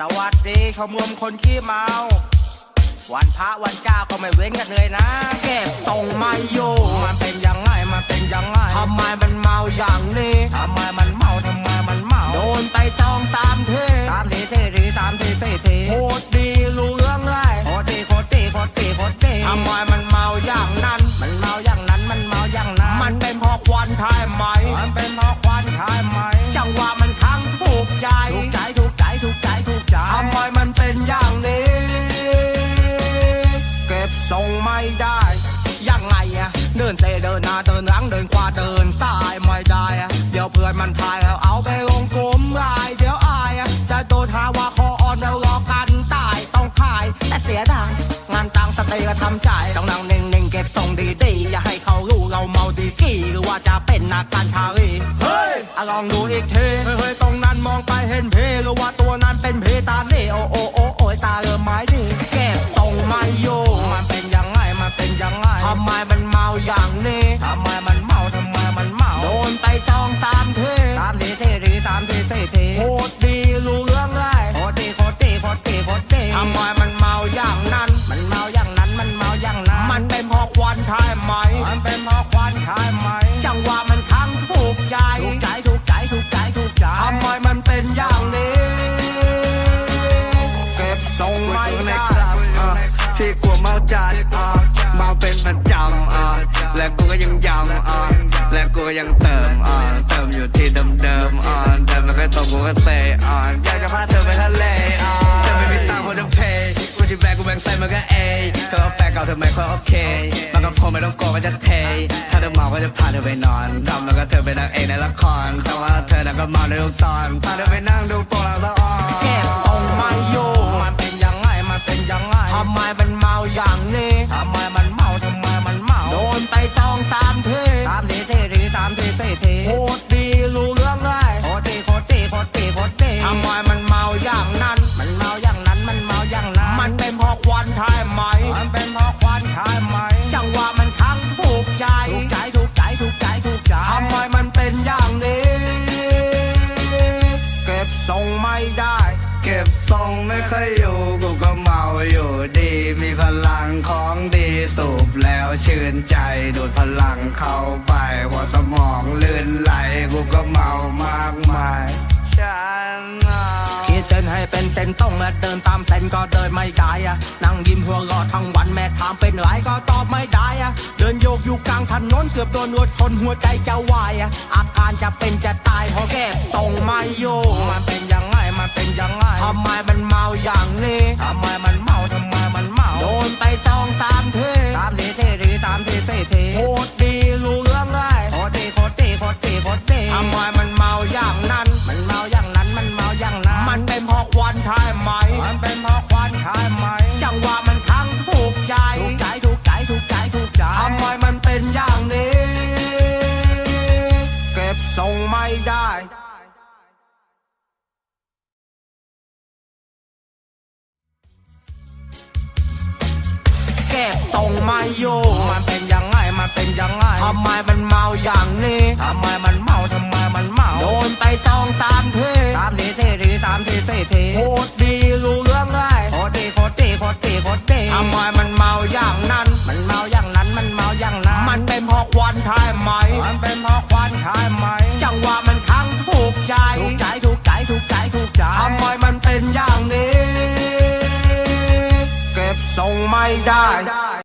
สวัสดีชมรมคนขี้เมา วันพระวันเจ้าก็ไม่เว้นกันเลยนะ เก็บส่งไม่อยู่มันเป็นยังไงมันเป็นยังไงทำไมมันเมาอย่างนี้ทำไมมันเมาทำไมมันเมา โดนไปสองสามเทีสามทีสี่ทีสามทีสี่ทีโคตรดีรู้เรื่องเลยโคตรดีโคตรดีโคตรดีโคตรดีทำไมมัน ได้ยังไงอะเดินเซเดินหน้าเดินหลังเดินขวาเดินซ้ายไม่ได้อะเดี๋ยวเพื่อนมันพายแล้วเอาไปลงกลมลายเดี๋ยวอายอะจะโดนหาว่าคออ่อนแล้วรอกันตายต้องพายแต่เสียดายงานตังสเตย์ก็ทำใจต้องนั่งนิ่งๆเก็บทรงดีๆอย่าให้เขารู้เราเมาดีกี่หรือว่าจะเป็นนักการชาลีเฮ้ยอะลองดูอีกทีเฮ้ยตรงนั้น อย่างนี้ทำไมมันเมาทำไมมันเมา โดนไปสองสามทีสามทีสี่ทีสามทีสี่ทีโคตรดีรู้ ยังเติมอะเติมอยู่ที่เดิมๆอะเดิมแล้วก็ตรงกูก็เซอะอยากจะพาเธอไปทะเลอะเธอไม่มีตังค์พอจะเพย์กูจะแบกกูแบ่งใส่มันก็เอเธอเอาแฟนเก่าเธอไม่ค่อยโอเคมันก็คงไม่ต้องโกงก็จะเท ถ้าเธอเมาก็จะพาเธอไปนอนทำแล้วก็เธอไปนางเอกในละครแต่ว่าเธอน่ะก็เมาในทุกตอนพาเธอไปนั่งดูโปรลังตะอ่อนเก็บทรงไม่อยู่ ชื่นใจดูดพลังเข้าไป หัวสมองลื่นไหลกูก็เมามากมายฉันเมาขีดเส้นให้เป็นเส้นตรงและเดินตามเส้นก็เดินไม่ได้อะนั่งยิ้มหัวเรอทั้งวันแม่ถามเป็นไรก็ตอบไม่ได้อะเดินโยกอยู่กลางถนนเกือบโดนรถชนหัวใจจะวายอะอาการ ไมมันเมาอย่างนั้น มันเมาอย่างนั้น มันเมาอย่างนั้น มันเป็นเพราะควันใช่ไหม มันเป็นเพราะควันใช่ไหม จังหวะมันทั้งถูกใจ ถูกใจ ถูกใจ ถูกใจ ถูกใจทำไมมันเป็นอย่างนี้ เก็บทรงไม่ได้เก็บทรงไม่อยู่ มันเป็นยังไง มันเป็นยังไงทำไมมันเมาอย่างนี้ทำไมมันเมาทำไมมันเมาโดนไปสอ